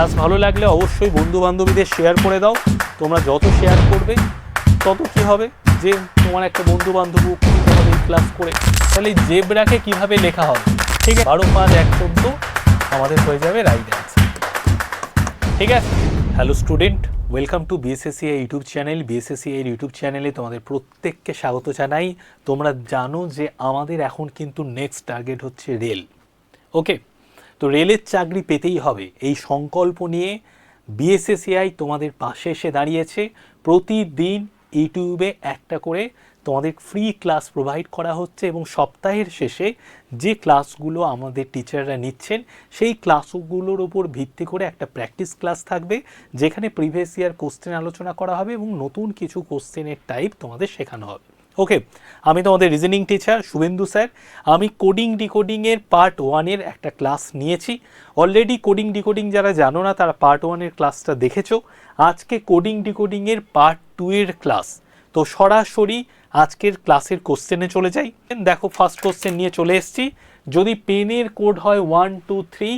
Class ভালো লাগলে অবশ্যই বন্ধু বান্ধবীদের শেয়ার করে দাও। তোমরা যত শেয়ার করবে, তত কি হবে? যে তোমার একটা বন্ধু বান্ধব হবে ক্লাস করে, তাহলে জেব্রাকে কীভাবে লেখা হবে? ঠিক আছে? বারো পাঁচ এক চোদ্দ আমাদের হয়ে যাবে রাইট ঠিক আছে? Hello student welcome to BSSC এর ইউটিউব চ্যানেল বিএসএসসি এর ইউটিউব চ্যানেলে তোমাদের প্রত্যেককে স্বাগত জানাই। তোমরা জানো যে আমাদের এখন কিন্তু নেক্সট টার্গেট হচ্ছে রেল ওকে তো রেলের চাকরি পেতেই হবে। এই সংকল্প নিয়ে বিএসএসিআই তোমাদের পাশে এসে দাঁড়িয়েছে। প্রতিদিন ইউটিউবে একটা করে তোমাদের ফ্রি ক্লাস প্রোভাইড করা হচ্ছে এবং সপ্তাহের শেষে যে ক্লাসগুলো আমাদের টিচাররা নিচ্ছেন, সেই ক্লাসগুলোর উপর ভিত্তি করে একটা প্র্যাকটিস ক্লাস থাকবে, যেখানে প্রিভিয়াস ইয়ার কোশ্চেন আলোচনা করা হবে এবং নতুন কিছু কোশ্চেনের টাইপ তোমাদের শেখানো হবে। ওকে আমি তোমাদের রিজনিং টিচার শুভেন্দু স্যার। আমি কোডিং ডিকোডিংয়ের পার্ট ওয়ানের একটা ক্লাস নিয়েছি। অলরেডি কোডিং ডিকোডিং যারা জানো না, তারা পার্ট ওয়ানের ক্লাসটা দেখেছ। আজকে কোডিং ডিকোডিংয়ের পার্ট টু এর ক্লাস তো সরাসরি আজকের ক্লাসের কোশ্চেনে চলে যাই। দেখো ফার্স্ট কোশ্চেন নিয়ে চলে এসেছি। যদি পেনের কোড হয় ওয়ান টু থ্রি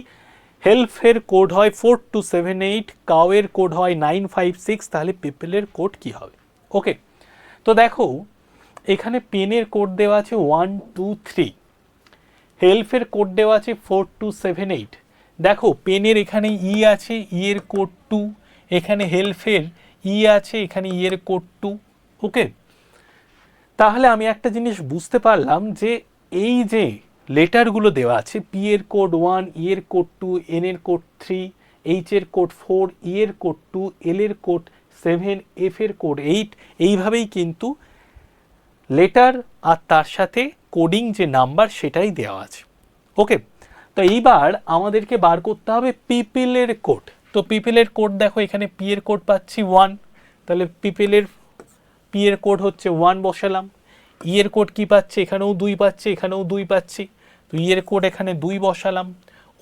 হেল্পের কোড হয় ফোর টু সেভেন এইট কাউয়ের কোড হয় নাইন ফাইভ সিক্স তাহলে পিপলের কোড কী হবে? ওকে তো দেখো এখানে পেনের কোড দেওয়া আছে ওয়ান টু থ্রি হেল্পের কোড দেওয়া আছে ফোর টু সেভেন এইট দেখো পেনের এখানে ই আছে ই এর কোড টু এখানে হেলফের ই আছে, এখানে ই এর কোড টু ওকে তাহলে আমি একটা জিনিস বুঝতে পারলাম যে এই যে লেটারগুলো দেওয়া আছে পি এর কোড ওয়ান ই এর কোড টু এন এর কোড থ্রি এইচ এর কোড ফোর ই এর কোড টু এল এর কোড সেভেন এফ এর কোড এইট এইভাবেই কিন্তু লেটার আর তার সাথে কোডিং যে নাম্বার সেটাই দেওয়া আছে। ওকে তো এইবার আমাদেরকে বার করতে হবে পিপিলের কোড তো পিপিলের কোড দেখো, এখানে পি এর কোড পাচ্ছি ওয়ান তাহলে পিপিলের পি এর কোড হচ্ছে ওয়ান বসালাম। ই এর কোড কি পাচ্ছে? এখানেও দুই পাচ্ছে, এখানেও দুই পাচ্ছি। তো ই এর কোড এখানে দুই বসালাম।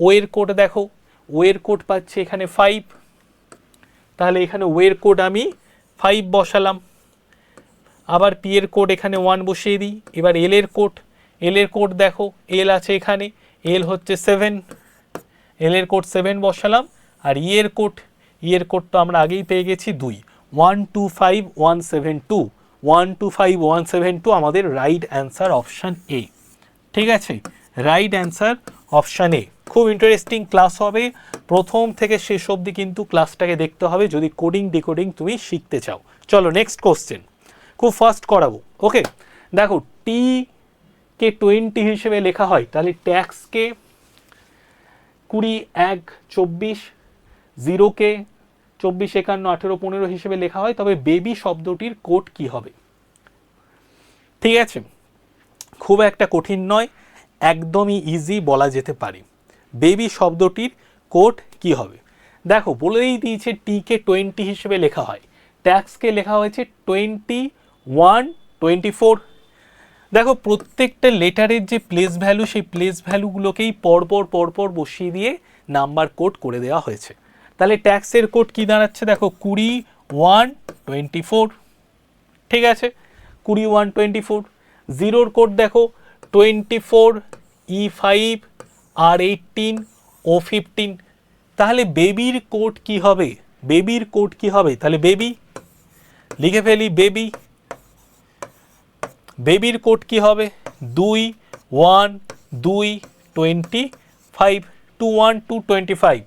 ও এর কোড দেখো ও এর কোড পাচ্ছে এখানে ফাইভ তাহলে এখানে ও এর কোড আমি ফাইভ বসালাম। আবার পি এর কোড এখানে ওয়ান বসিয়ে দিই। এবার এল এর কোড এল এর কোড দেখো এল আছে এখানে এল হচ্ছে সেভেন এল এর কোড সেভেন বসালাম, আর ই এর কোড ই এর কোড তো আমরা আগেই পেয়ে গেছি দুই। One two five one seven two one two five one seven two আমাদের রাইট অ্যান্সার অপশান এ ঠিক আছে? রাইট অ্যান্সার অপশান এ খুব ইন্টারেস্টিং ক্লাস হবে। প্রথম থেকে শেষ অবধি কিন্তু ক্লাসটাকে দেখতে হবে। যদি কোডিং ডিকোডিং তুমি শিখতে চাও। চলো নেক্সট কোশ্চেন খুব ফাস্ট করাবো। ওকে দেখো টি কে টোয়েন্টি হিসেবে লেখা হয়, তাহলে ট্যাক্সকে কুড়ি, এক, চব্বিশ জিরোকে চব্বিশ, একান্ন, আঠেরো, পনেরো হিসেবে লেখা হয়, তবে বেবি শব্দটির কোড কি হবে? ঠিক আছে? খুব একটা কঠিন নয়, একদমই ইজি বলা যেতে পারে। বেবি শব্দটির কোড কি হবে? দেখো, বলেই দিয়েছে টিকে টোয়েন্টি হিসেবে লেখা হয়। ট্যাক্সকে লেখা হয়েছে টোয়েন্টি ওয়ান টোয়েন্টি ফোর দেখো, প্রত্যেকটা লেটারের যে প্লেস ভ্যালু সেই প্লেস ভ্যালুগুলোকেই পরপর পরপর বসিয়ে দিয়ে নাম্বার কোড করে দেওয়া হয়েছে। তাহলে ট্যাক্সের কোড কি দাঁড়াচ্ছে? দেখো, কুড়ি ওয়ান টোয়েন্টি ফোর ঠিক আছে? কুড়ি ওয়ান টোয়েন্টি ফোর জিরোর কোড দেখো twenty four E five R eighteen O fifteen তাহলে বেবির কোড কি হবে? বেবির কোড কি হবে? তাহলে বেবি লিখে ফেলি বেবি বেবির কোড কি হবে? দুই, ওয়ান, দুই, twenty, five, two, one, two, twenty five.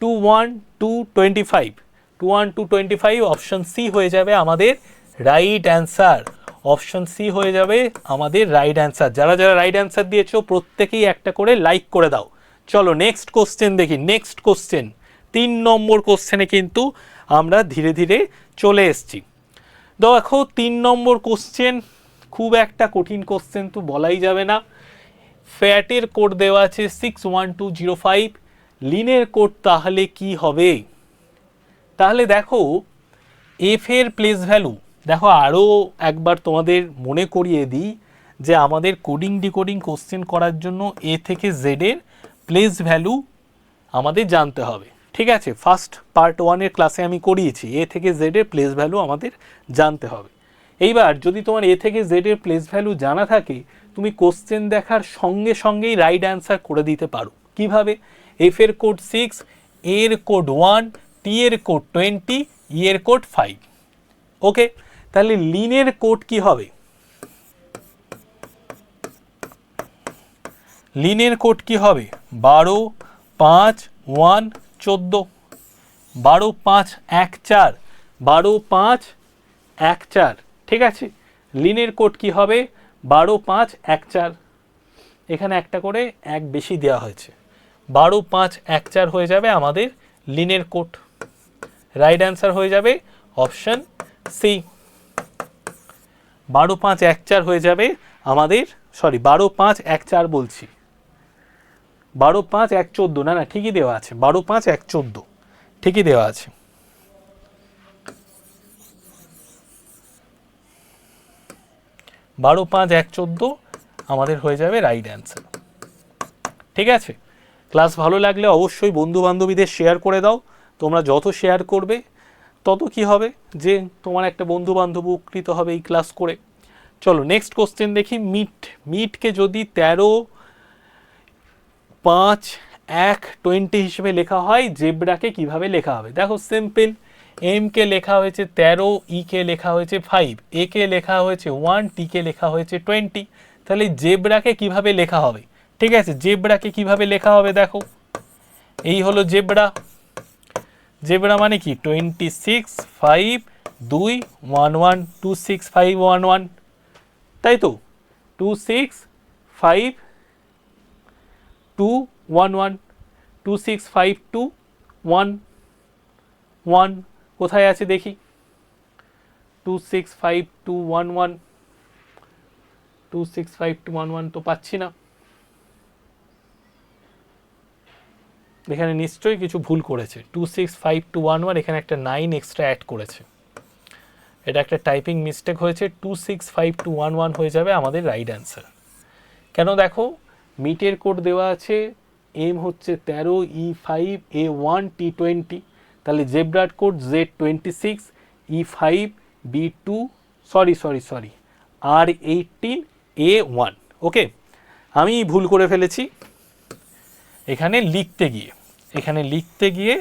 Two, one, two, twenty five. Two, one, two, twenty five, option C হয়ে যাবে আমাদের রাইট অ্যান্সার। অপশন সি হয়ে যাবে আমাদের রাইট অ্যান্সার। যারা যারা রাইট অ্যান্সার দিয়েছ, প্রত্যেকেই একটা করে লাইক করে দাও। চলো, নেক্সট কোশ্চেন দেখি। Next question. তিন নম্বর কোশ্চেনে কিন্তু আমরা ধীরে ধীরে চলে এসেছি। দেখো, তিন নম্বর কোশ্চেন খুব একটা কঠিন কোশ্চেন তো বলাই যাবে না। ফ্যাটের কোড দেওয়া আছে six one two zero five লিনের code তাহলে কি হবে? তাহলে দেখো এফ এর প্লেস ভ্যালু দেখো আরও একবার তোমাদের মনে করিয়ে দিই যে আমাদের কোডিং ডিকোডিং কোশ্চেন করার জন্য এ থেকে জেডের প্লেস ভ্যালু আমাদের জানতে হবে। ঠিক আছে? ফার্স্ট পার্ট ওয়ানের ক্লাসে আমি করিয়েছি এ থেকে জেডের প্লেস ভ্যালু আমাদের জানতে হবে। এইবার যদি তোমার এ থেকে জেডের প্লেস ভ্যালু জানা থাকে, তুমি কোশ্চেন দেখার সঙ্গে সঙ্গেই রাইট অ্যান্সার করে দিতে পারো। কীভাবে? এফ এর কোড সিক্স এর কোড ওয়ান টি এর কোড টোয়েন্টি ই এর কোড ফাইভ ওকে তাহলে লিনের কোড কি হবে? লিনের কোড কি হবে? বারো, পাঁচ ওয়ান চোদ্দ। বারো, পাঁচ, এক, চার। বারো, পাঁচ, এক, চার। ঠিক আছে? লিনের কোড কি হবে? বারো পাঁচ এক চার। এখানে একটা করে এক বেশি দেওয়া হয়েছে। বারো পাঁচ এক চার হয়ে যাবে আমাদের লিনের কোড। রাইট অ্যান্সার হয়ে যাবে অপশন সি। বারো পাঁচ এক চার হয়ে যাবে আমাদের, সরি, বারো পাঁচ এক চার বলছি। বারো পাঁচ এক চোদ্দ, না না, ঠিকই দেওয়া আছে। বারো পাঁচ এক চোদ্দ, ঠিকই দেওয়া আছে। বারো পাঁচ এক চোদ্দ আমাদের হয়ে যাবে রাইট অ্যান্সার ঠিক আছে? ক্লাস ভালো লাগলে অবশ্যই বন্ধু বান্ধবীদের শেয়ার করে দাও। তোমরা যত শেয়ার করবে, তত কি হবে? যে তোমার একটা বন্ধু বান্ধব উপকৃত হবে এই ক্লাস করে। চলো নেক্সট কোশ্চেন দেখি মিট মিটকে যদি তেরো পাঁচ এক টোয়েন্টি হিসেবে লেখা হয়, জেব্রাকে কীভাবে লেখা হবে? দেখো সিম্পল এম কে লেখা হয়েছে তেরো ই কে লেখা হয়েছে ফাইভ এ কে লেখা হয়েছে ওয়ান টি কে লেখা হয়েছে টোয়েন্টি তাহলে জেব্রাকে কীভাবে লেখা হবে? ঠিক আছে, জেব্রাকে কীভাবে লেখা হবে দেখো। এই হলো জেব্রা। জেব্রা মানে কি? টোয়েন্টি সিক্স ফাইভ দুই one one two six five one one তাই তো? Two six five two one one two six five two one one কোথায় আছে দেখি? Two six five two one one two six five two one one তো পাচ্ছি না। এখানে নিশ্চয়ই কিছু ভুল করেছে। Two six five two one one এখানে একটা নাইন এক্সট্রা অ্যাড করেছে। এটা একটা টাইপিং মিস্টেক হয়েছে। Two six five two one one হয়ে যাবে আমাদের রাইট অ্যান্সার কেন দেখো মিটের কোড দেওয়া আছে এম হচ্ছে তেরো E five A one T twenty তাহলে জেব্রার code Z twenty six E five B two sorry sorry sorry R eighteen A one okay আমি ভুল করে ফেলেছি। এখানে লিখতে গিয়ে, এখানে লিখতে গিয়ে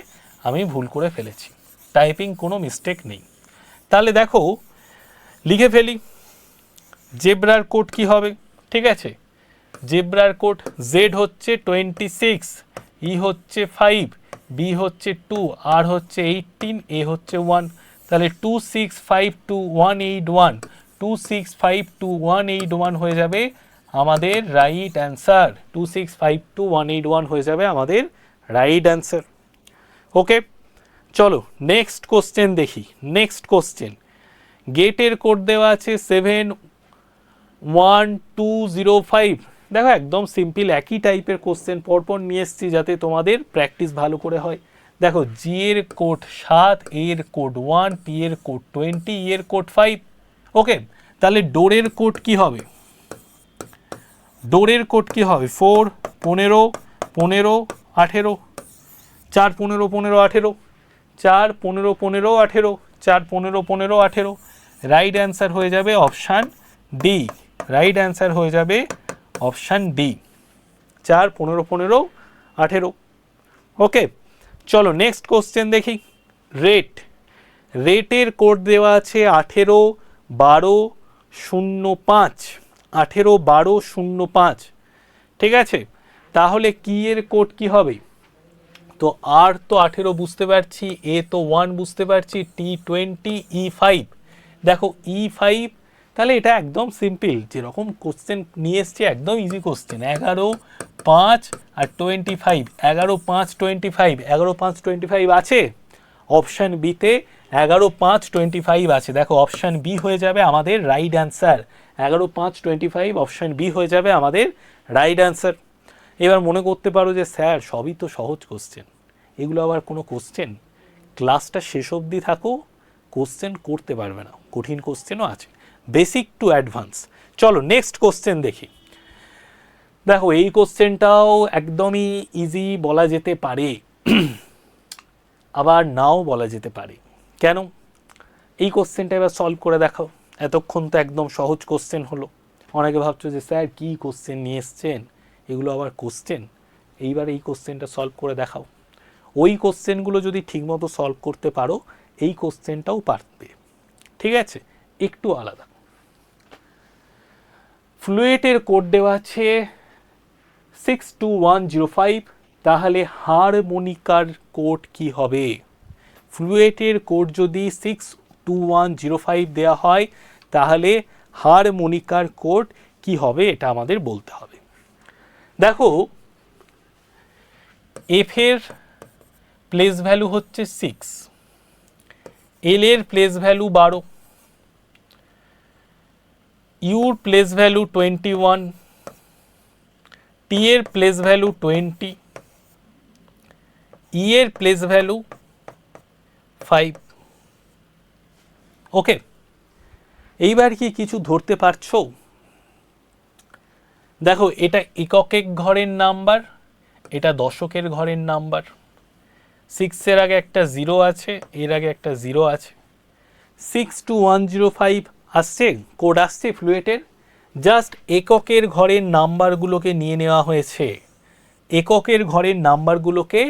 আমি ভুল করে ফেলেছি। টাইপিং কোনো মিস্টেক নেই। তাহলে দেখো, লিখে ফেলি। জেব্রার কোড কি হবে? ঠিক আছে? জেব্রার কোড জেড হচ্ছে টোয়েন্টি সিক্স ই হচ্ছে ফাইভ বি হচ্ছে টু আর হচ্ছে এইটিন এ হচ্ছে ওয়ান তাহলে two six five two one eight one two six five two one eight one হয়ে যাবে আমাদের right answer two six five two one eight one হয়ে যাবে আমাদের রাইট অ্যান্সার ওকে চলো নেক্সট কোশ্চেন দেখি। নেক্সট কোশ্চেন গেটের কোড দেওয়া আছে seven one two zero five দেখো, একদম সিম্পল একই টাইপের কোশ্চেন পরপর নিয়ে এসছি যাতে তোমাদের প্র্যাকটিস ভালো করে হয়। দেখো জি এর কোড সাত এর কোড ওয়ান পি এর কোড টোয়েন্টি এর কোড ফাইভ ওকে তাহলে ডোরের কোড কি হবে? ডোরের কোড কি হবে? ফোর পনেরো পনেরো, আঠেরো। চার, পনেরো পনেরো, আঠেরো। চার, পনেরো পনেরো, আঠেরো। চার, পনেরো পনেরো, আঠেরো। রাইট অ্যান্সার হয়ে যাবে অপশান ডি রাইট অ্যান্সার হয়ে যাবে অপশান ডি চার, পনেরো পনেরো, আঠেরো। ওকে, চলো নেক্সট কোশ্চেন দেখি। রেট রেটের কোড দেওয়া আছে আঠেরো বারো শূন্য পাঁচ। আঠেরো বারো শূন্য পাঁচ। ঠিক আছে? তাহলে কি এর কোড কি হবে? তো আর তো আঠেরো বুঝতে পারছি এ তো ওয়ান বুঝতে পারছি টি টোয়েন্টি ই ফাইভ দেখো ই ফাইভ তাহলে এটা একদম সিম্পল যেরকম কোশ্চেন নিয়ে এসছে, একদম ইজি কোশ্চেন এগারো পাঁচ আর টোয়েন্টি ফাইভ এগারো পাঁচ টোয়েন্টি ফাইভ এগারো পাঁচ টোয়েন্টি ফাইভ আছে অপশান বিতে এগারো পাঁচ টোয়েন্টি ফাইভ আছে। দেখো অপশান বি হয়ে যাবে আমাদের রাইট অ্যান্সার এগারো পাঁচ টোয়েন্টি ফাইভ অপশান বি হয়ে যাবে আমাদের রাইট অ্যান্সার এবার মনে করতে পারো যে, স্যার, সবই তো সহজ কোশ্চেন এগুলো আবার কোনো কোশ্চেন ক্লাসটা শেষ অবধি থাকো কোশ্চেন করতে পারবে না। কঠিন কোশ্চেনও আছে। বেসিক টু অ্যাডভান্স চলো নেক্সট কোশ্চেন দেখি। দেখো এই কোশ্চেনটাও একদমই ইজি বলা যেতে পারে। আবার নাও বলা যেতে পারে। কেন? এই কোশ্চেনটা এবার সলভ করে দেখাও। এতক্ষণ তো একদম সহজ কোশ্চেন হলো। অনেকে ভাবছ যে, স্যার, কী কোশ্চেন নিয়ে এসছেন? এগুলো আবার কোশ্চেন এইবার এই কোশ্চেনটা সলভ করে দেখাও। ওই কোশ্চেনগুলো যদি ঠিকমতো সলভ করতে পারো, এই কোশ্চেনটাও পারবে ঠিক আছে? একটু আলাদা। ফ্লুয়েটের কোড দেওয়া আছে six two one zero five তাহলে হারমোনিকার কোড কি হবে? ফ্লুয়েটের কোড যদি six two one zero five দেওয়া হয়, তাহলে হারমোনিকার কোড কি হবে এটা আমাদের বলতে হবে। দেখো এফ এর প্লেস ভ্যালু হচ্ছে সিক্স এল এর প্লেস ভ্যালু বারো। Your place value twenty one T এর প্লেস ভ্যালু টোয়েন্টি ই এর প্লেস ভ্যালু ফাইভ ওকে এইবার কি কিছু ধরতে পারছ? দেখো, এটা এককের ঘরের নাম্বার এটা দশকের ঘরের নাম্বার সিক্সের আগে একটা জিরো আছে, এর আগে একটা জিরো আছে। Six two one zero five আসছে কোড আসছে ফ্লুয়েটের জাস্ট এককের ঘরের নাম্বারগুলোকে নিয়ে নেওয়া হয়েছে। এককের ঘরের নাম্বারগুলোকে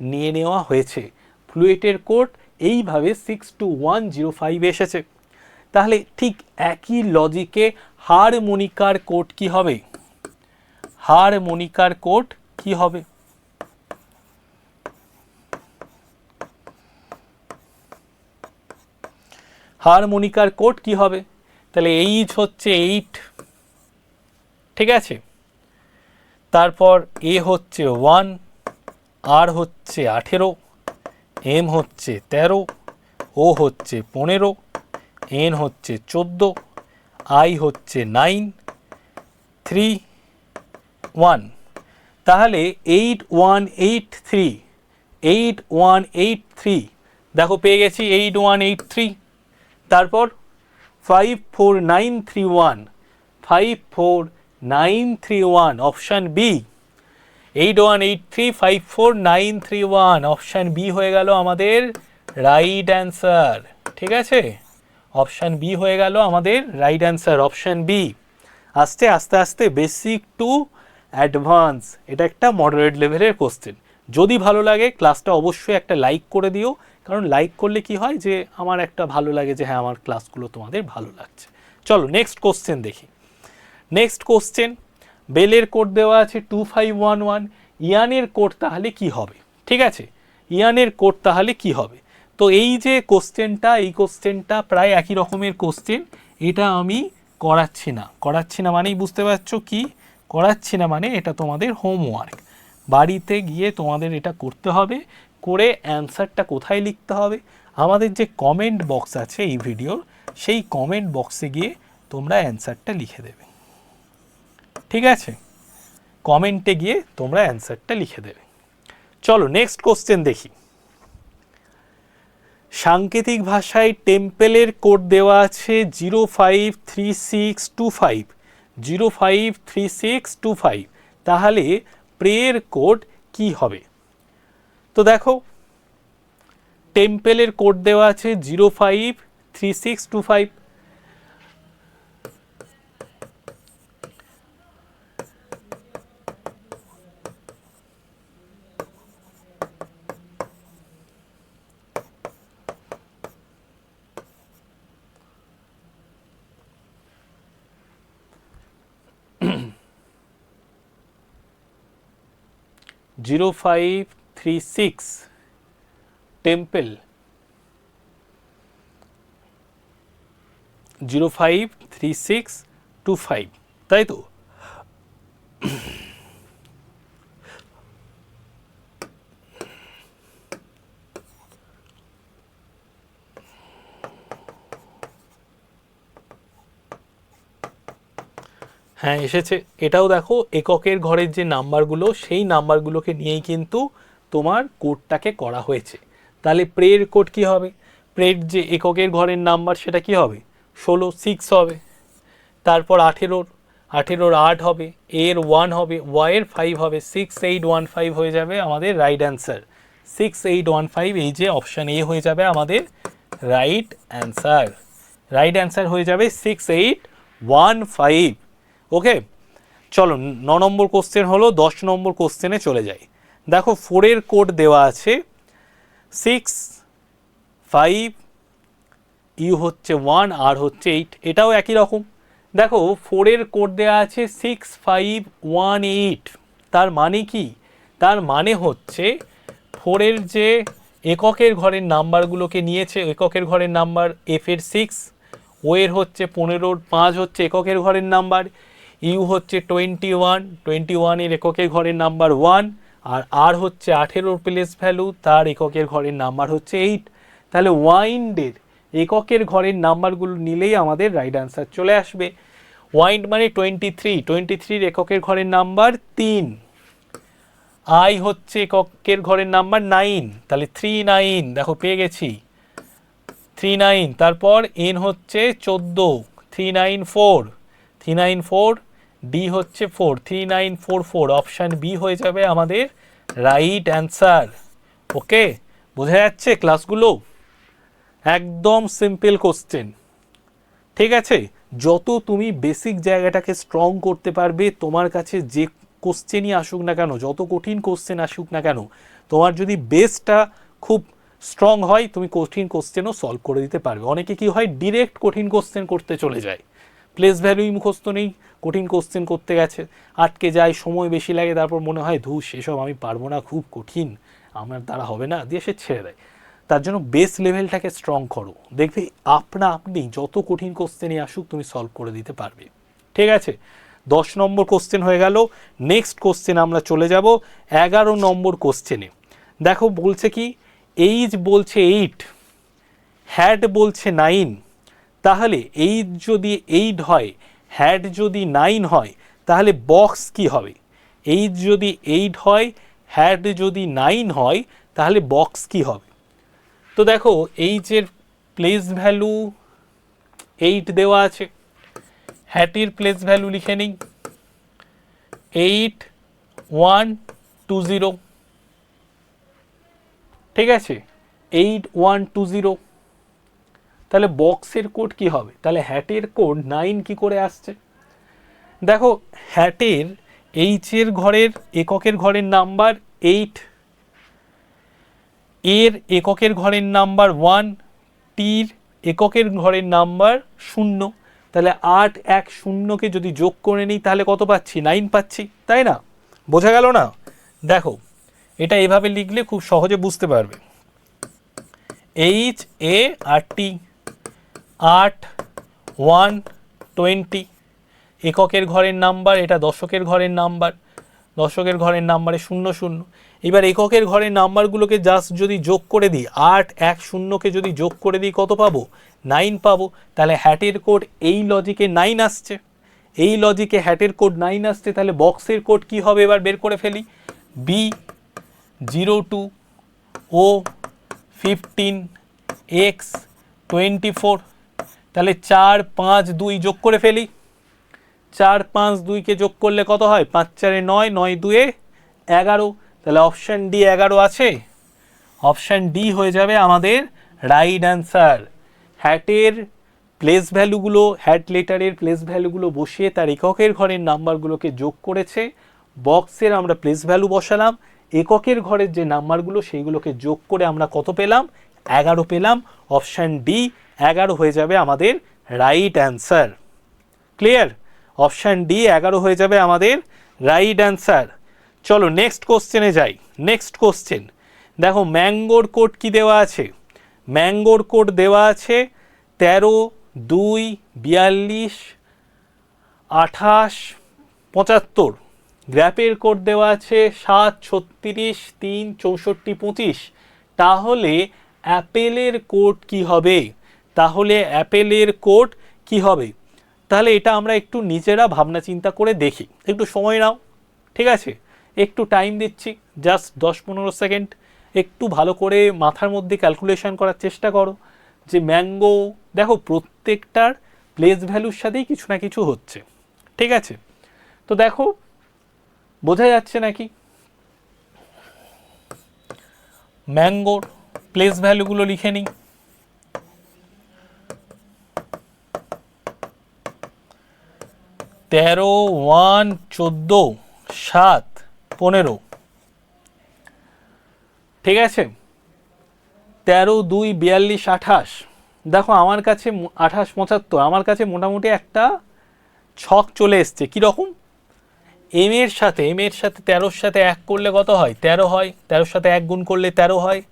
নিয়ে নেওয়া হয়েছে। ফ্লুয়েটের কোড এইভাবে six two one zero five এসেছে। তাহলে ঠিক একই লজিকে হারমোনিকার কোড কি হবে? হারমোনিকার কোড কি হবে? হারমোনিকার কোড কি হবে? তাহলে এইচ হচ্ছে এইট ঠিক আছে? তারপর এ হচ্ছে ওয়ান আর হচ্ছে আঠেরো এম হচ্ছে তেরো ও হচ্ছে পনেরো এন হচ্ছে চোদ্দ আই হচ্ছে নাইন থ্রি ওয়ান তাহলে eight one eight three eight one eight three দেখো পেয়ে গেছি এইট ওয়ান এইট থ্রি তারপর five four nine three one five four nine three one option B eight one eight three five four nine three one option B হয়ে গেল আমাদের right answer ঠিক আছে? Option B হয়ে গেল আমাদের right answer option B আস্তে আস্তে আস্তে বেসিক টু অ্যাডভান্স এটা একটা মডারেট লেভেলের কোশ্চেন যদি ভালো লাগে ক্লাসটা অবশ্যই একটা লাইক করে দিও কারণ লাইক করলে কি হয় যে আমার একটা ভালো লাগে যে হ্যাঁ আমার ক্লাসগুলো তোমাদের ভালো লাগছে। চলো নেক্সট কোশ্চেন দেখি। নেক্সট কোশ্চেন বেলের কোড দেওয়া আছে টু ফাইভ ওয়ান ওয়ান ইয়ানের কোড তাহলে কি হবে? ঠিক আছে? ইয়ানের কোড তাহলে কি হবে? তো এই যে কোশ্চেনটা এই কোশ্চেনটা প্রায় একই রকমের কোশ্চেন এটা আমি করাচ্ছি না। করাচ্ছি না মানেই বুঝতে পারছ কি? করাচ্ছি না মানে এটা তোমাদের হোমওয়ার্ক বাড়িতে গিয়ে তোমাদের এটা করতে হবে। করে অ্যান্সারটা কোথায় লিখতে হবে? আমাদের যে কমেন্ট বক্স আছে এই ভিডিওর, সেই কমেন্ট বক্সে গিয়ে তোমরা অ্যান্সারটা লিখে দেবে। ঠিক আছে? কমেন্টে গিয়ে তোমরা অ্যান্সারটা লিখে দেবে। চলো নেক্সট কোশ্চেন দেখি। সাংকেতিক ভাষায় টেম্পেলের কোড দেওয়া আছে zero five three six two five. Zero five three six two five. তাহলে প্রেয়ের কোড কি হবে? তো দেখো টেম্পেলের কোড দেওয়া আছে zero five three six two five zero five three six temple zero five three six two five তাই তো হ্যাঁ এসেছে। এটাও দেখো, এককের ঘরের যে নাম্বারগুলো, সেই নাম্বারগুলোকে নিয়েই কিন্তু তোমার কোডটাকে করা হয়েছে। তাহলে প্রের কোড কি হবে? প্রের যে এককের ঘরের নাম্বার সেটা কি হবে? ষোলো সিক্স হবে। তারপর আঠেরোর আঠেরোর আট হবে, এর ওয়ান হবে ওয়াইয়ের ফাইভ হবে সিক্স এইট ওয়ান ফাইভ হয়ে যাবে আমাদের right answer six eight one five এই যে অপশান এ হয়ে যাবে আমাদের রাইট অ্যান্সার রাইট অ্যান্সার হয়ে যাবে six eight one five okay চলো, ন নম্বর কোশ্চেন হলো, দশ নম্বর কোশ্চেনে চলে যাই। দেখো ফোরের কোড দেওয়া আছে সিক্স ফাইভ ইউ হচ্ছে ওয়ান আর হচ্ছে এইট এটাও একই রকম। দেখো ফোরের কোড দেওয়া আছে সিক্স ফাইভ ওয়ান এইট তার মানে কি? তার মানে হচ্ছে ফোরের যে এককের ঘরের নাম্বারগুলোকে নিয়েছে, এককের ঘরের নাম্বার এফ এর সিক্স ও এর হচ্ছে পনেরোর পাঁচ হচ্ছে এককের ঘরের নাম্বার ইউ হচ্ছে টোয়েন্টি ওয়ান টোয়েন্টি ওয়ানের এককের ঘরের নাম্বার ওয়ান আর আর হচ্ছে আঠেরোর প্লেস ভ্যালু তার এককের ঘরের নাম্বার হচ্ছে এইট তাহলে ওয়াইন্ডের এককের ঘরের নাম্বারগুলো নিলেই আমাদের রাইট অ্যান্সার চলে আসবে। ওয়াইন্ড মানে টোয়েন্টি থ্রি টোয়েন্টি থ্রির এককের ঘরের নাম্বার তিন। আই হচ্ছে এককের ঘরের নাম্বার নাইন তাহলে থ্রি নাইন দেখো পেয়ে গেছি। থ্রি নাইন তারপর এন হচ্ছে চোদ্দ। Three nine four three nine four D হচ্ছে four three nine four four option B হয়ে যাবে আমাদের রাইট অ্যান্সার ওকে বোঝা যাচ্ছে ক্লাসগুলো একদম সিম্পল কোশ্চেন ঠিক আছে? যত তুমি বেসিক জায়গাটাকে স্ট্রং করতে পারবে, তোমার কাছে যে কোশ্চেনই আসুক না কেন, যত কঠিন কোশ্চেন আসুক না কেন, তোমার যদি বেসটা খুব স্ট্রং হয়, তুমি কঠিন কোশ্চেনও সলভ করে দিতে পারবে। অনেকে কি হয় ডিরেক্ট কঠিন কোশ্চেন করতে চলে যায়। প্লেস ভ্যালুই মুখস্থ নেই, কঠিন কোশ্চেন করতে গেছে, আটকে যায়, সময় বেশি লাগে, তারপর মনে হয়, ধুস, এসব আমি পারব না, খুব কঠিন, আমার দ্বারা হবে না, দিয়ে সে ছেড়ে দেয়। তার জন্য বেস লেভেলটাকে স্ট্রং করো। দেখবে আপনা আপনি যত কঠিন কোশ্চেনই আসুক, তুমি সলভ করে দিতে পারবে। ঠিক আছে? দশ নম্বর কোশ্চেন হয়ে গেল। নেক্সট কোশ্চেন আমরা চলে যাব এগারো নম্বর কোশ্চেনে দেখো, বলছে কি এইজ বলছে এইট হ্যাড বলছে নাইন তাহলে এইট যদি এইট হয় হ্যাড যদি নাইন হয়, তাহলে বক্স কি হবে? এইট যদি এইট হয় হ্যাড যদি নাইন হয়, তাহলে বক্স কি হবে? তো দেখো এইচের প্লেস ভ্যালু এইট দেওয়া আছে। হ্যাটির প্লেস ভ্যালু লিখে নিই। এইট ওয়ান টু জিরো ঠিক আছে? এইট ওয়ান টু জিরো তাহলে বক্সের কোড কি হবে? তাহলে হ্যাটের কোড নাইন কি করে আসছে? দেখো হ্যাটের এইচের ঘরের এককের ঘরের নাম্বার এইট এর এককের ঘরের নাম্বার ওয়ান টির এককের ঘরের নাম্বার শূন্য। তাহলে আট এক শূন্যকে যদি যোগ করে নিই, তাহলে কত পাচ্ছি? নাইন পাচ্ছি, তাই না? বোঝা গেল না? দেখো, এটা এভাবে লিখলে খুব সহজে বুঝতে পারবে। এইচ এ আর টি আট, ওয়ান, টোয়েন্টি। এককের ঘরের নাম্বার, এটা দশকের ঘরের নাম্বার। দশকের ঘরের নাম্বারে শূন্য শূন্য। এবার এককের ঘরের নাম্বারগুলোকে জাস্ট যদি যোগ করে দিই, আট, এক, শূন্যকে যদি যোগ করে দিই, কত পাবো? নাইন পাবো। তাহলে হ্যাটের কোড এই লজিকে নাইন আসছে। এই লজিকে হ্যাটের কোড নাইন আসছে। তাহলে বক্সের কোড কি হবে? এবার বের করে ফেলি। B zero two O fifteen X twenty four তাহলে চার পাঁচ দুই যোগ করে ফেলি। চার পাঁচ দুইকে যোগ করলে কত হয়? পাঁচ চারে নয় নয় দুয়ে এগারো। তাহলে অপশান ডি এগারো আছে। অপশান ডি হয়ে যাবে আমাদের রাইট অ্যান্সার হ্যাটের প্লেস ভ্যালুগুলো হ্যাট লেটারের প্লেস ভ্যালুগুলো বসিয়ে তার এককের ঘরের নাম্বারগুলোকে যোগ করেছে। বক্সের আমরা প্লেস ভ্যালু বসালাম। এককের ঘরের যে নাম্বারগুলো সেইগুলোকে যোগ করে আমরা কত পেলাম? এগারো পেলাম। অপশান ডি এগারো হয়ে যাবে আমাদের right answer clear option D এগারো হয়ে যাবে আমাদের রাইট অ্যান্সার চলো নেক্সট কোশ্চেনে যাই। নেক্সট কোশ্চেন দেখো, ম্যাঙ্গোর কোড কি দেওয়া আছে? ম্যাঙ্গোর কোড দেওয়া আছে তেরো, দুই, বিয়াল্লিশ, আঠাশ, পঁচাত্তর। গ্র্যাপের কোড দেওয়া আছে সাত, ছত্রিশ, তিন, চৌষট্টি, পঁচিশ। তাহলে অ্যাপেলের কোড কি হবে? তাহলে অ্যাপেলের কোড কি হবে? তাহলে এটা আমরা একটু নিজেরা ভাবনা চিন্তা করে দেখি। একটু সময় নাও, ঠিক আছে? একটু টাইম দিচ্ছি জাস্ট দশ পনেরো সেকেন্ড একটু ভালো করে মাথার মধ্যে ক্যালকুলেশন করার চেষ্টা করো যে ম্যাঙ্গো দেখো প্রত্যেকটার প্লেস ভ্যালুর সাথেই কিছু না কিছু হচ্ছে, ঠিক আছে? তো দেখো, বোঝা যাচ্ছে নাকি? ম্যাঙ্গোর প্লেস ভ্যালুগুলো লিখে নিই। তেরো, ওয়ান, চোদ্দ, সাত, পনেরো। ঠিক আছে? তেরো, দুই, বিয়াল্লিশ, আঠাশ। দেখো, আমার কাছে আঠাশ, পঁচাত্তর, আমার কাছে মোটামুটি একটা ছক চলে এসছে। কীরকম এম এর সাথে এম এর সাথে তেরোর সাথে এক করলে কত হয়? তেরো হয়। তেরোর সাথে এক গুণ করলে তেরো হয়।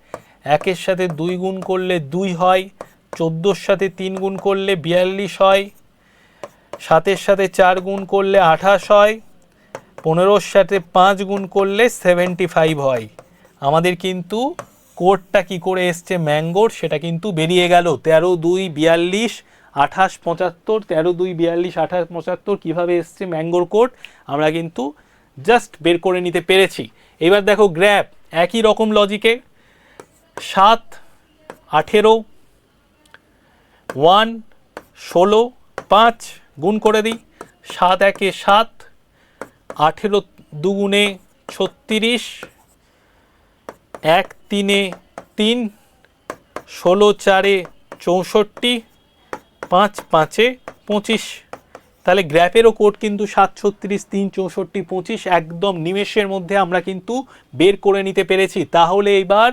একের সাথে দুই গুণ করলে দুই হয়। চোদ্দোর সাথে তিন গুণ করলে বিয়াল্লিশ হয়। সাতের সাথে চার গুণ করলে আঠাশ হয়, পনেরোর সাথে পাঁচ গুণ করলে সেভেন্টি ফাইভ হয়। আমাদের কিন্তু কোডটা কি করে এসছে ম্যাঙ্গোর, সেটা কিন্তু বেরিয়ে গেল। তেরো দুই বিয়াল্লিশ আঠাশ পঁচাত্তর, তেরো দুই বিয়াল্লিশ আঠাশ পঁচাত্তর কীভাবে এসছে ম্যাঙ্গোর কোড, আমরা কিন্তু জাস্ট বের করে নিতে পেরেছি। এবার দেখো গ্র্যাপ একই রকম লজিকে সাত, আঠেরো ওয়ান ষোলো, পাঁচ গুণ করে দিই। সাত একে সাত, আঠেরো দুগুণে ছত্রিশ, এক তিনে তিন, ষোলো চারে চৌষট্টি, পাঁচ পাঁচে পঁচিশ। তাহলে গ্র্যাপেরও কোড কিন্তু সাত ছত্রিশ, তিন চৌষট্টি, পঁচিশ একদম নিমেষের মধ্যে আমরা কিন্তু বের করে নিতে পেরেছি। তাহলে এবার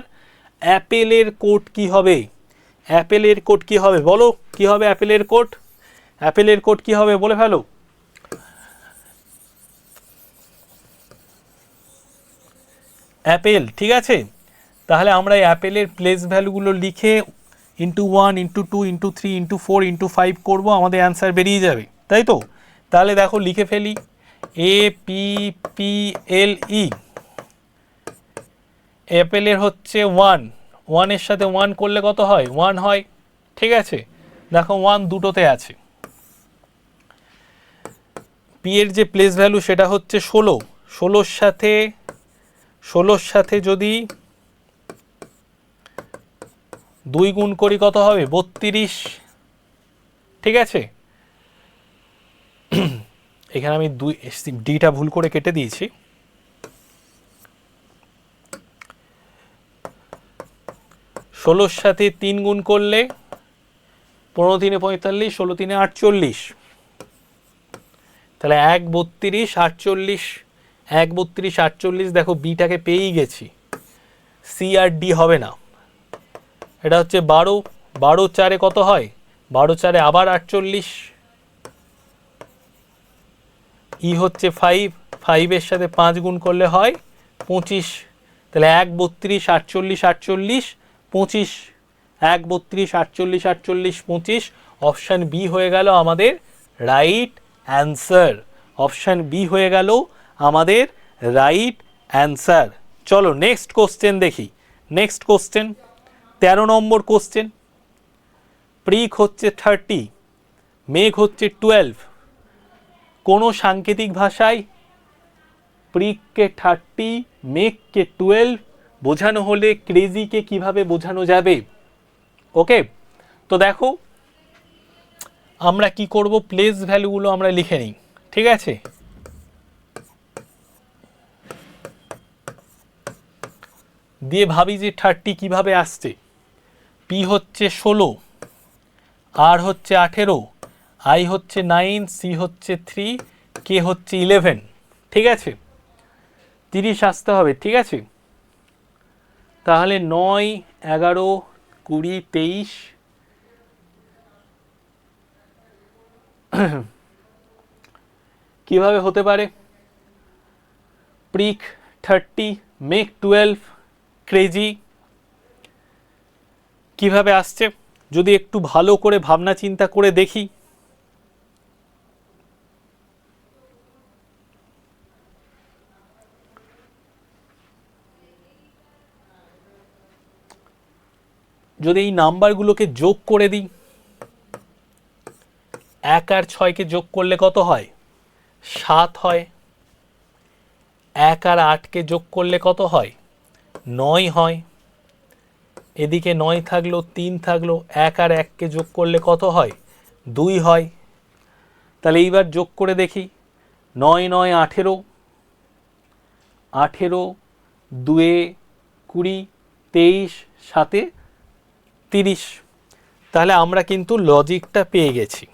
অ্যাপেলের কোড কি হবে? অ্যাপেলের কোড কি হবে? বলো, কি হবে অ্যাপেলের কোড? অ্যাপেলের কোড কি হবে বলে ফেলো? অ্যাপেল, ঠিক আছে? তাহলে আমরা এই অ্যাপেলের প্লেস ভ্যালুগুলো লিখে into one into two into three into four into five করব, আমাদের অ্যান্সার বেরিয়ে যাবে। তাই তো? তাহলে দেখো লিখে ফেলি। এ পি পি এল ই অ্যাপেলের হচ্ছে ওয়ান ওয়ানের সাথে ওয়ান করলে কত হয়? ওয়ান হয়। ঠিক আছে? দেখো ওয়ান দুটোতে আছে। পি এর যে প্লেস ভ্যালু সেটা হচ্ছে ষোলো। ষোলোর সাথে ষোলোর সাথে যদি দুই গুণ করি কত হবে? বত্রিশ। ঠিক আছে? এখানে আমি দুই ডিটা ভুল করে কেটে দিয়েছি। ষোলোর সাথে তিন গুণ করলে পনেরো তিনে পঁয়তাল্লিশ, ষোলো তিনে আটচল্লিশ। তাহলে এক বত্রিশ আটচল্লিশ, এক বত্রিশ আটচল্লিশ দেখো বিটাকে পেয়েই গেছি। সি আর ডি হবে না। এটা হচ্ছে বারো বারো চারে কত হয়? বারো চারে আবার আটচল্লিশ। ই হচ্ছে ফাইভ ফাইভের সাথে পাঁচ গুণ করলে হয় পঁচিশ। তাহলে এক বত্রিশ আটচল্লিশ আটচল্লিশ, পঁচিশ। এক বত্রিশ আটচল্লিশ আটচল্লিশ, পঁচিশ। অপশান বি হয়ে গেল আমাদের রাইট অ্যান্সার। অপশান বি হয়ে গেল আমাদের রাইট অ্যান্সার। চলো নেক্সট কোশ্চেন দেখি। নেক্সট কোশ্চেন, তেরো নম্বর কোশ্চেন। প্রিক হচ্ছে থার্টি, মেঘ হচ্ছে টুয়েলভ। কোনো সাংকেতিক ভাষায় প্রিককে থার্টি, মেঘকে টুয়েলভ বোঝানো হলে ক্রেজিকে কীভাবে বোঝানো যাবে? ওকে, তো দেখো আমরা কি করব? প্লেস ভ্যালুগুলো আমরা লিখে নিই। ঠিক আছে? দিয়ে ভাবি যে থার্টি কীভাবে আসছে? পি হচ্ছে ষোলো আর হচ্ছে আঠেরো আই হচ্ছে নাইন সি হচ্ছে থ্রি কে হচ্ছে ইলেভেন ঠিক আছে? তিরিশ আসতে হবে, ঠিক আছে? তাহলে নয়, এগারো, কুড়ি, তেইশ কীভাবে হতে পারে? প্রিক থার্টি মেক টুয়েলভ ক্রেজি কীভাবে আসছে? যদি একটু ভালো করে ভাবনা চিন্তা করে দেখি। যদি এই নাম্বারগুলোকে যোগ করে দিই। এক আর ছয়কে যোগ করলে কত হয়? সাত হয়। এক আর আটকে যোগ করলে কত হয়? নয় হয়। এদিকে নয় থাকল, তিন থাকল, এক আর এককে যোগ করলে কত হয়? দুই হয়। তাহলে এইবার যোগ করে দেখি। নয় নয় আঠেরো। আঠেরো, দুয়ে কুড়ি, তেইশ, সাতে তিরিশ। তাহলে আমরা কিন্তু লজিকটা পেয়ে গেছি।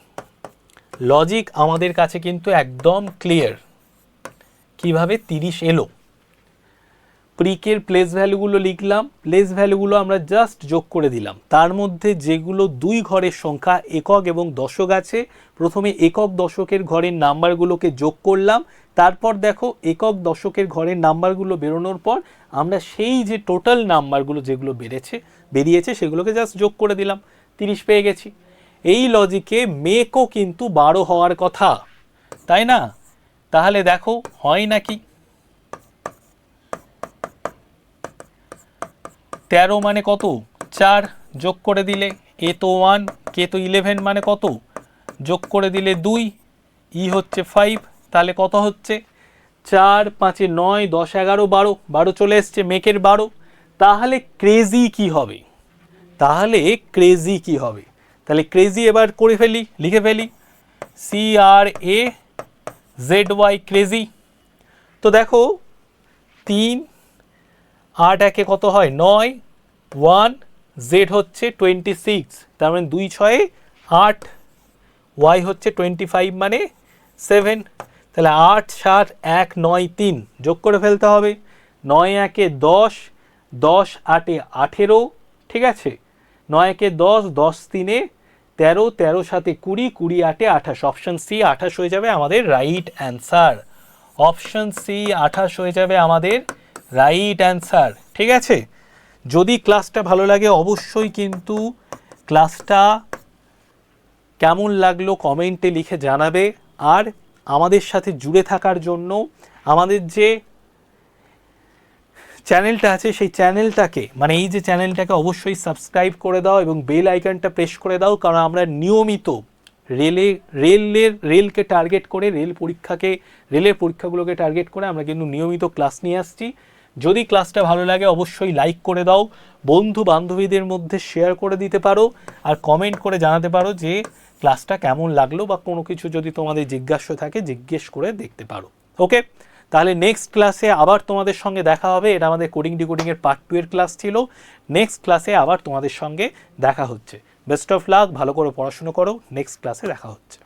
লজিক আমাদের কাছে কিন্তু একদম ক্লিয়ার কীভাবে তিরিশ এলো? প্রিকের প্লেস ভ্যালুগুলো লিখলাম প্লেস ভ্যালুগুলো আমরা জাস্ট যোগ করে দিলাম। তার মধ্যে যেগুলো দুই ঘরের সংখ্যা, একক এবং দশক আছে, প্রথমে একক দশকের ঘরের নাম্বারগুলোকে যোগ করলাম। তারপর দেখো, একক দশকের ঘরের নাম্বারগুলো বেরোনোর পর আমরা সেই যে টোটাল নাম্বারগুলো যেগুলো বেড়েছে, বেরিয়েছে, সেগুলোকে জাস্ট যোগ করে দিলাম। তিরিশ পেয়ে গেছি। এই লজিকে মেকও কিন্তু বারো হওয়ার কথা, তাই না? তাহলে দেখো, হয় নাকি? তেরো মানে কত? চার যোগ করে দিলে এ তো ওয়ান কে তো ইলেভেন মানে কত? যোগ করে দিলে দুই, ই হচ্ছে ফাইভ তাহলে কত হচ্ছে? চার পাঁচে নয়, দশ, এগারো, বারো বারো চলে এসছে মেকের বারো। তাহলে ক্রেজি কি হবে? তাহলে ক্রেজি কি হবে? তাহলে ক্রেজি এবার করে ফেলি, লিখে ফেলি। C R A Z Y crazy তো দেখো, তিন, আট, একে কত হয়? নয়, ওয়ান জেড হচ্ছে টোয়েন্টি সিক্স তার মানে দুই ছয়ে আট ওয়াই হচ্ছে টোয়েন্টি ফাইভ মানে সেভেন তাহলে আট, সাত, এক, নয়, তিন যোগ করে ফেলতে হবে। নয়, একে দশ দশ, আটে আঠেরো, ঠিক আছে? নয়, একে দশ দশ, তিনে তেরো তেরো সাথে কুড়ি কুড়ি আটে আঠাশ। অপশন সি আঠাশ হয়ে যাবে আমাদের রাইট অ্যান্সার অপশন সি আঠাশ হয়ে যাবে আমাদের রাইট অ্যান্সার ঠিক আছে? যদি ক্লাসটা ভালো লাগে অবশ্যই কিন্তু ক্লাসটা কেমন লাগল কমেন্টে লিখে জানাবে। আর আমাদের সাথে জুড়ে থাকার জন্য আমাদের যে চ্যানেলটা আছে, সেই চ্যানেলটাকে মানে এই যে চ্যানেলটাকে অবশ্যই সাবস্ক্রাইব করে দাও এবং বেল আইকনটা প্রেস করে দাও, কারণ আমরা নিয়মিত রেলে রেলের রেলকে টার্গেট করে রেল পরীক্ষাকে রেলের পরীক্ষাগুলোকে টার্গেট করে আমরা কিন্তু নিয়মিত ক্লাস নিয়ে আসছি। যদি ক্লাসটা ভালো লাগে, অবশ্যই লাইক করে দাও, বন্ধু বান্ধবীদের মধ্যে শেয়ার করে দিতে পারো, আর কমেন্ট করে জানাতে পারো যে ক্লাসটা কেমন লাগল বা কোনো কিছু যদি তোমাদের জিজ্ঞাসা থাকে, জিজ্ঞেস করে দেখতে পারো। ওকে তাহলে নেক্সট ক্লাসে আবার তোমাদের সঙ্গে দেখা হবে। এটা আমাদের কোডিং ডিকোডিংয়ের পার্ট টু এর ক্লাস ছিল। নেক্সট ক্লাসে আবার তোমাদের সঙ্গে দেখা হচ্ছে। বেস্ট অফ লাক ভালো করে পড়াশুনো করো। নেক্সট ক্লাসে দেখা হচ্ছে।